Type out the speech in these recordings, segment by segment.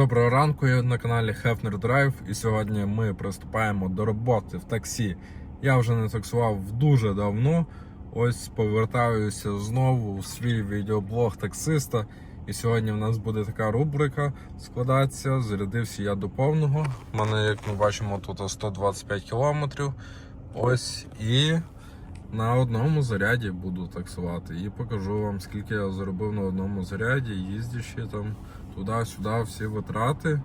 доброго ранку, я на каналі Hefner Drive і сьогодні ми приступаємо до роботи в таксі. Я вже не таксував дуже давно. Ось повертаюся знову в свій відеоблог таксиста. І сьогодні в нас буде така рубрика складатися. Зарядився я до повного. У мене, як ми бачимо, тут 125 кілометрів. Ось і на одному заряді буду таксувати. І покажу вам, скільки я заробив на одному заряді, їздячи там туди-сюди, всі витрати.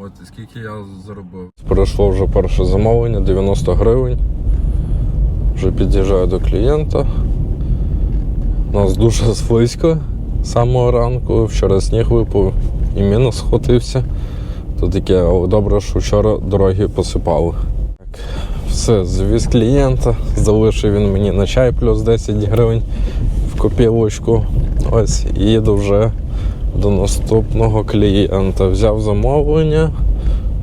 От і скільки я заробив. Пройшло вже перше замовлення, 90 гривень. Вже під'їжджаю до клієнта. Нас дуже слизько з самого ранку. Вчора сніг випав і мінус схватився. То таке, добре, що вчора дороги посипали. Так, все, завіз клієнта, залишив він мені на чай плюс 10 гривень в копілочку. Ось і їду вже до наступного клієнта. Взяв замовлення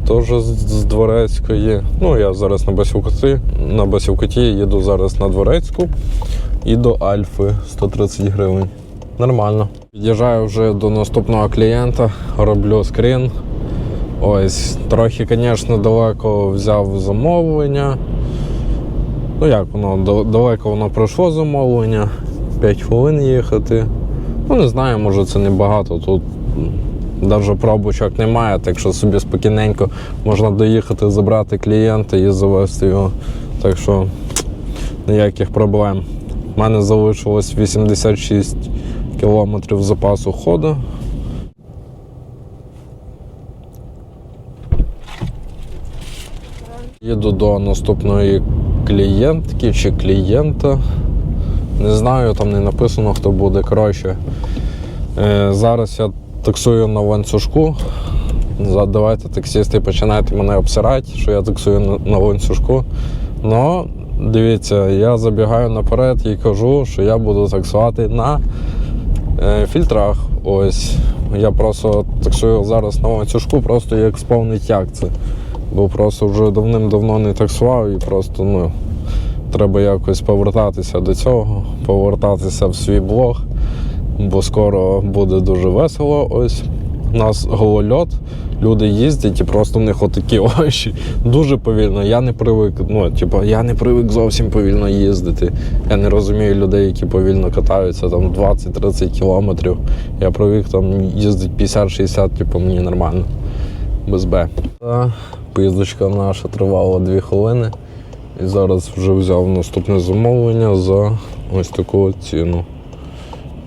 теж з, Дворецької. Ну, я зараз на Басівкоті, на Басівкоті їду зараз на Дворецьку і до Альфи 130 гривень. Нормально. Під'їжджаю вже до наступного клієнта, роблю скрін. Ось, трохи, звісно, далеко взяв замовлення. Ну як воно, да- далеко воно пройшло замовлення, 5 хвилин їхати. Ну, не знаю, може це небагато. Тут навіть пробочок немає, так що собі спокійненько можна доїхати, забрати клієнта і завести його. Так що ніяких проблем. У мене залишилось 86 кілометрів запасу ходу. Їду до наступної клієнтки чи клієнта. Не знаю, там не написано, хто буде. Коротше, е, зараз я таксую на ланцюжку. Давайте таксисти починаєте мене обсирати, що я таксую на, ланцюжку. Ну, дивіться, я забігаю наперед і кажу, що я буду таксувати на е, фільтрах. Ось. Я просто таксую зараз на ланцюжку, просто як сповнить як це. Бо просто вже давним-давно не таксував і просто ну, треба якось повертатися до цього, повертатися в свій блог, бо скоро буде дуже весело. Ось у нас голольот, люди їздять і просто в них отакі очі. Дуже повільно. Я не привик, ну, типу, я не привик зовсім повільно їздити. Я не розумію людей, які повільно катаються там 20-30 кілометрів. Я привик там їздити 50-60, типу, мені нормально. Без Б. Поїздочка наша тривала 2 хвилини. І зараз вже взяв наступне замовлення за ось таку ціну.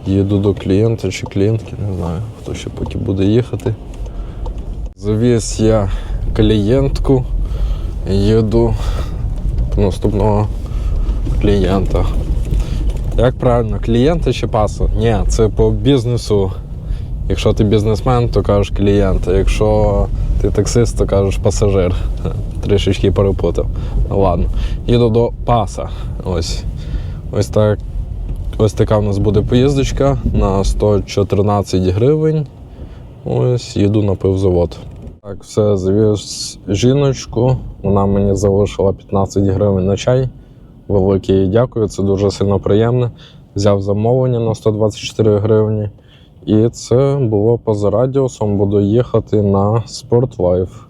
Їду до клієнта чи клієнтки, не знаю, хто ще поки буде їхати. Завіз я клієнтку, їду до наступного клієнта. Як правильно, клієнта чи паса? Ні, це по бізнесу. Якщо ти бізнесмен, то кажеш клієнт. а Якщо ти таксист, то кажеш пасажир. Трішечки перепутав. Ладно. Їду до паса. Ось. Ось так. Ось така в нас буде поїздочка на 114 гривень. Ось їду на пивзавод. Так, все, завіз жіночку. Вона мені залишила 15 гривень на чай. Велике їй дякую, це дуже сильно приємно. Взяв замовлення на 124 гривні. І це було поза радіусом. Буду їхати на Спортлайф.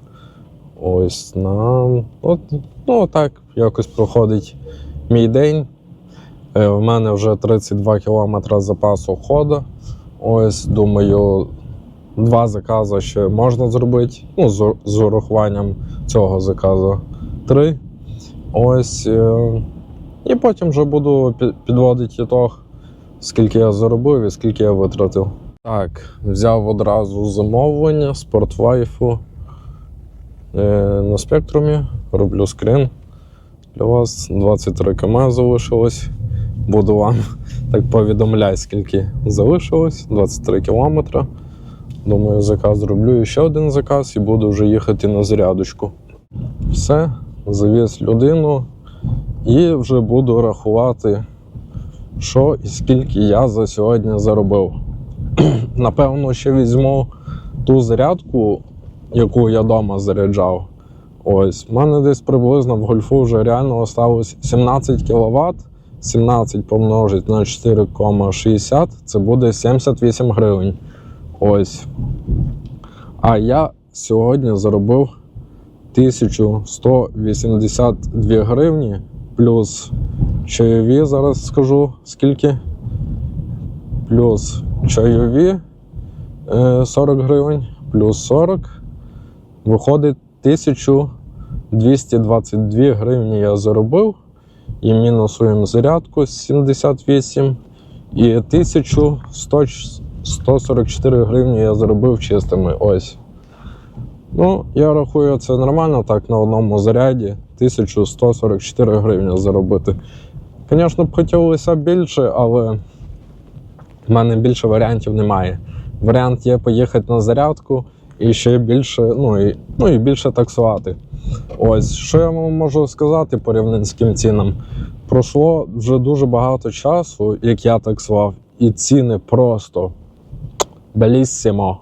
Ось на. От, ну, так, якось проходить мій день. Е, В мене вже 32 кілометри запасу ходу. Ось, думаю, два закази ще можна зробити. Ну, з, з урахуванням цього заказу. Три. Ось. е, І потім вже буду підводити ітог, скільки я заробив і скільки я витратив. Так, взяв одразу замовлення спортвайфу е, на спектрумі. Роблю скрин. Для вас 23 км залишилось. Буду вам так повідомляти, скільки залишилось. 23 кілометри. Думаю, заказ зроблю і ще один заказ і буду вже їхати на зарядочку. Все, завіз людину і вже буду рахувати, що і скільки я за сьогодні заробив. Напевно, ще візьму ту зарядку, яку я вдома заряджав. Ось, в мене десь приблизно в гольфу вже реально осталось 17 кВт. 17 помножить на 4,60 це буде 78 гривень. Ось. А я сьогодні заробив 1182 гривні плюс чайові, зараз скажу скільки. Плюс чайові е, 40 гривень, плюс 40. Виходить 1222 гривні я заробив. І мінусуємо зарядку 78. І 1144 гривні я заробив чистими. Ось. Ну, я рахую, це нормально так на одному заряді 1144 гривні заробити. Звісно, б хотілося більше, але в мене більше варіантів немає. Варіант є поїхати на зарядку і ще більше, ну і, ну і більше таксувати. Ось, що я вам можу сказати по рівненським цінам? Пройшло вже дуже багато часу, як я таксував, і ціни просто беліссимо.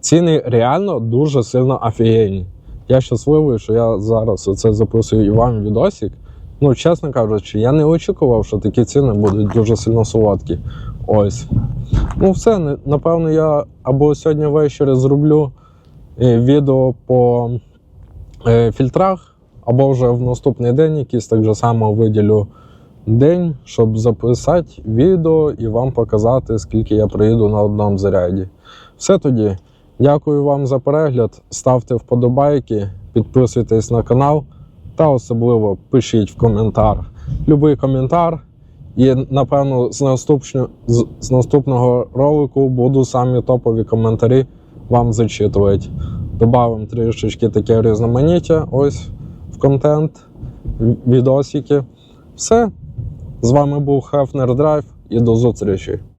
Ціни реально дуже сильно офігенні. Я щасливий, що я зараз оце записую і вам відосик. Ну, чесно кажучи, я не очікував, що такі ціни будуть дуже сильно солодкі. Ось. Ну, все, напевно, я або сьогодні ввечері зроблю е, відео по е, фільтрах, або вже в наступний день якийсь так же само виділю день, щоб записати відео і вам показати, скільки я приїду на одному заряді. Все тоді. Дякую вам за перегляд. Ставте вподобайки, підписуйтесь на канал та особливо пишіть в коментар. Любий коментар. І напевно з, наступного, з, наступного ролику буду самі топові коментарі вам зачитувати. Добавимо трішечки таке різноманіття ось в контент, відосики. Все. З вами був Хефнер Драйв і до зустрічі.